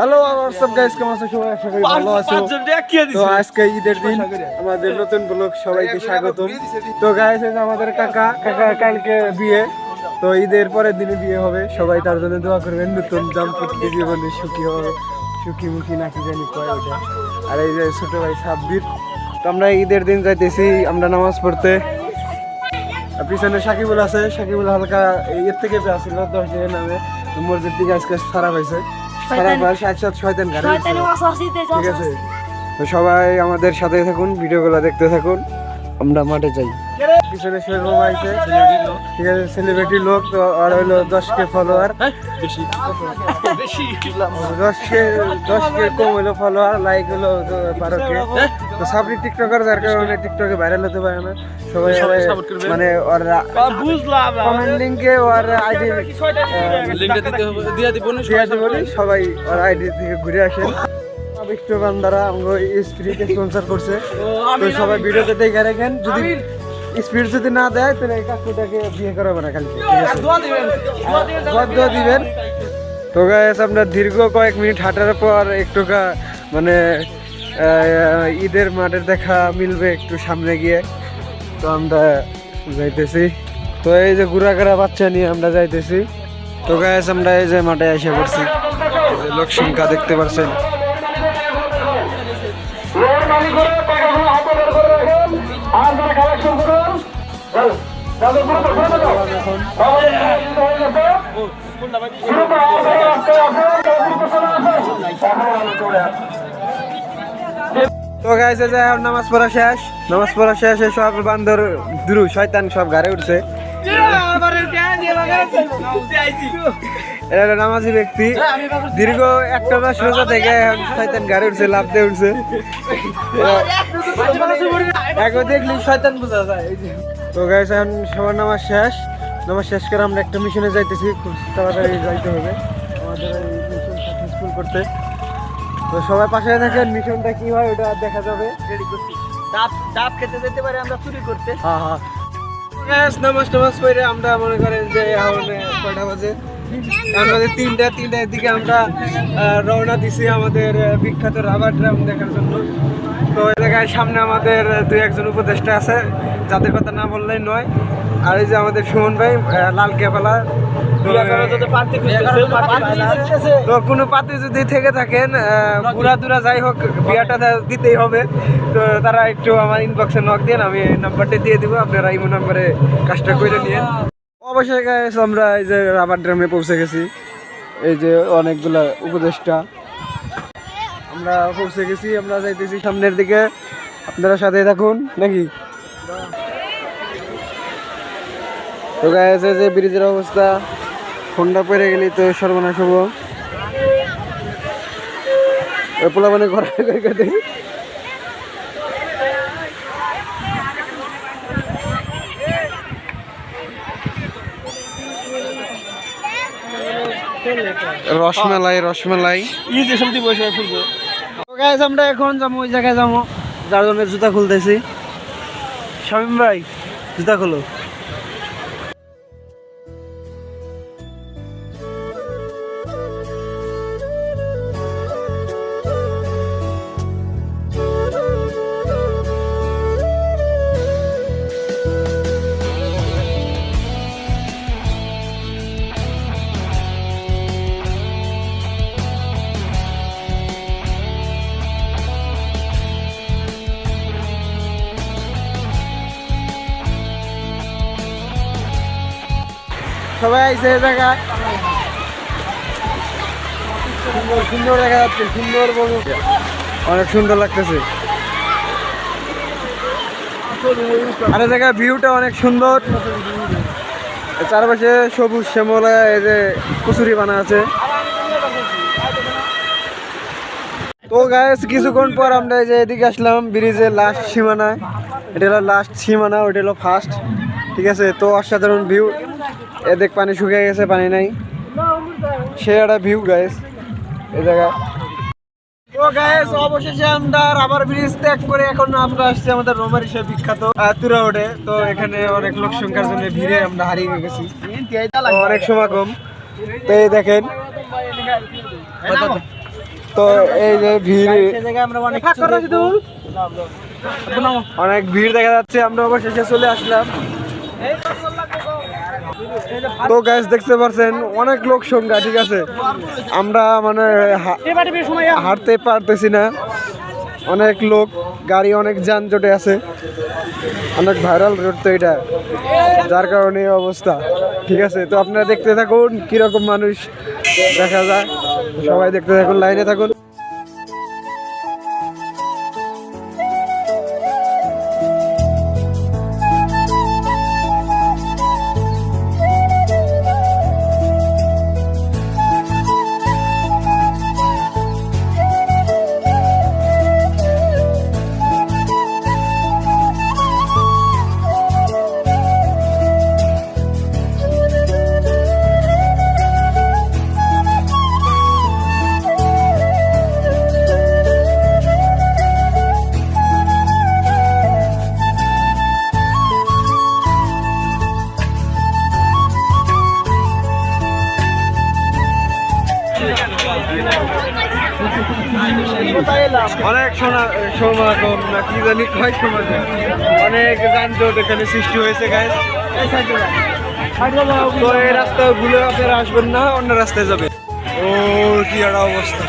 Hello guys কেমন আছো? সবাই আশা করি ভালো আছো। তো আজকে ঈদের দিন আমাদের নতুন ব্লগ সবাইকে স্বাগতম। তো গাইস আমাদের কাকা কাকা কালকে বিয়ে। তো ঈদের পরের দিনে বিয়ে হবে। সবাই তার জন্য দোয়া করবেন নতুন দাম্পত্য জীবনে সুখী হবে। সুখী মুখী নাকি জানি কয় ওটা। আর এই যে ছোট ভাই সাব্বির। তো আমরা ঈদের দিন যাইতেছি আমরা নামাজ পড়তে। পিছনে সাকিবুল আছে। সাকিবুল হালকা এর থেকে আসছিল দশ দিনের নামে। মসজিদ থেকে আজকে খারাপ হয়েছে শয়তান গাড়ি ঠিক আছে? তো সবাই আমাদের সাথে থাকুন ভিডিওগুলো দেখতে থাকুন। আমরা মাঠে যাই। পিছনে শৈব আছে। ঠিক আছে সেলিব্রিটি লোক তো আর হইল দশ কে ফলোয়ার দশ কে দশ কে কম হইল ফলোয়ার লাইক হলো বারো কে তো সাবরি টিকটকার যার কারণে টিকটকে ভাইরাল হতে পারে না। সবাই মানে ওর কমেন্ট লিঙ্কে ওর আইডি লিঙ্কটা দিতে হবে। দিয়ে দিব না সবাই ওর আইডি থেকে ঘুরে আসেন বিষ্ণু বান্দারা আমাকে স্পিরিটে স্পন্সর করছে। তো সবাই ভিডিওতে দেখে রাখেন। যদি স্পিরিট যদি না দেয় তাহলে এই কাকুটাকে বিয়ে করাবে না ঠিক বদ্ধ দিবেন তো গাইস আমরা দীর্ঘ কয়েক মিনিট হাঁটার পর একটুকা মানে ঈদের মাঠের দেখা মিলবে একটু সামনে গিয়ে। তো আমরা যাইতেছি। তো এই যে গুড়াগাড়া বাচ্চা নিয়ে আমরা যাইতেছি। তো গাইস আমরা এই যে মাঠে এসে পড়ছি। লোক সংখ্যা দেখতে পাচ্ছেন তো গাইছে যে নামাজ পড়া শেষ নামাজ পড়া শেষ সব বান্দর দুরু শয়তান সব ঘরে উঠছে। হলো নামাজি ব্যক্তি। দীর্ঘ একটা মাস রোজা থেকে এখন শয়তান ঘরে উঠছে লাভ দিয়ে উঠছে। এখন দেখলি শয়তান বোঝা যায়। তো গাইছে এখন সবার নামাজ শেষ। নামাজ শেষ করে আমরা একটা মিশনে যাইতেছি। খুব তাড়াতাড়ি যাইতে হবে। আমাদের এই মিশন সাকসেসফুল করতে। তো সবাই পাশে থাকেন মিশনটা কি হয় ওটা দেখা যাবে। রেডি করছি। ডাব ডাব খেতে যেতে পারে আমরা চুরি করতে। হ্যাঁ হ্যাঁ। নামাজ টামাজ আমরা মনে করেন যে এখন কয়টা বাজে। এখন বাজে তিনটা তিনটার দিকে আমরা রওনা দিছি আমাদের বিখ্যাত রাবার ড্রাম দেখার জন্য। তো জায়গায় সামনে আমাদের দুই একজন উপদেষ্টা আছে। যাদের কথা না বললেই নয়। আর এই যে আমাদের সুমন ভাই লাল কেপালা তো কোনো পাতে যদি থেকে থাকেন পুরা দুরা যাই হোক বিয়াটা দিতেই হবে। তো তারা একটু আমার ইনবক্সে নক দেন আমি নাম্বারটা দিয়ে দিব আপনারা ইমো নাম্বারে কাজটা করে নিন অবশ্যই আমরা এই যে রাবার ড্রামে পৌঁছে গেছি। এই যে অনেকগুলা উপদেষ্টা। আমরা পৌঁছে গেছি আমরা যাইতেছি সামনের দিকে। আপনারা সাথে থাকুন নাকি? তো গায়ে যে ব্রিজের অবস্থা ফোনটা পড়ে গেলি তো সর্বনাশ হব। মানে ঘরে রসমালাই রসমালাই। ই যে সবজি বসে ফুলবো গাইজ আমরা এখন যাব, ওই জায়গায় যাব, যার জন্য জুতা খুলতেছি। শামিম ভাই, জুতা খুলো। সবাই আইসে জায়গায়। সুন্দর সুন্দর দেখা যাচ্ছে, সুন্দর অনেক সুন্দর লাগতেছে। আর এই জায়গায় ভিউটা অনেক সুন্দর। চারপাশে সবুজ শ্যামলা, এই যে কচুরি বানা আছে। তো গাইস কিছুক্ষণ পর আমরা এই যে এদিকে আসলাম ব্রিজের লাস্ট সীমানায়। এটা হলো লাস্ট সীমানা, ওইটা হলো ফার্স্ট ঠিক আছে? তো অসাধারণ ভিউ এদিক পানি শুকিয়ে গেছে পানি নাই। সে একটা ভিউ গাইস এই জায়গা। গাইস অবশেষে আমরা ব্রিজ ত্যাগ করে এখন আমরা আসছি আমাদের রোমারিসের বিখ্যাত আহ, তুরাউডে তো এখানে অনেক লোক সংখ্যার জন্য ভিড়ে আমরা হারিয়ে গেছি। অনেক এই দেখেন। তো এই যে। অনেক ভিড় দেখা যাচ্ছে আমরা অবশেষে চলে আসলাম। তো গ্যাস দেখতে পারছেন, অনেক লোক সংখ্যা, ঠিক আছে? আমরা মানে হাঁটতে পারতেছি না। অনেক লোক, গাড়ি অনেক যানজটে আছে। অনেক ভাইরাল রোড তো এটা। যার কারণে অবস্থা, ঠিক আছে? তো আপনারা দেখতে থাকুন, কীরকম মানুষ দেখা যায়। সবাই দেখতে থাকুন, লাইনে থাকুন। অনেক সমাগম, না কি জানি কয় সমাগম। অনেক যানজট এখানে সৃষ্টি হয়েছে গাইস তো এই রাস্তা ভুলে আপনারা আসবেন না, অন্য রাস্তায় যাবে ও, কি একটা অবস্থা।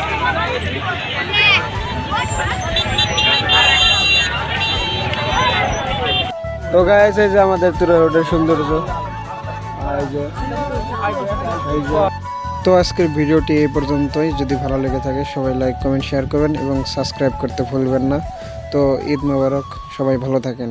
তো এই যে আমাদের তুরা রোডের সৌন্দর্য। যে তো আজকের ভিডিওটি এই পর্যন্তই। যদি ভালো লেগে থাকে, সবাই লাইক কমেন্ট শেয়ার করবেন এবং সাবস্ক্রাইব করতে ভুলবেন না। তো ঈদ মোবারক, সবাই ভালো থাকেন।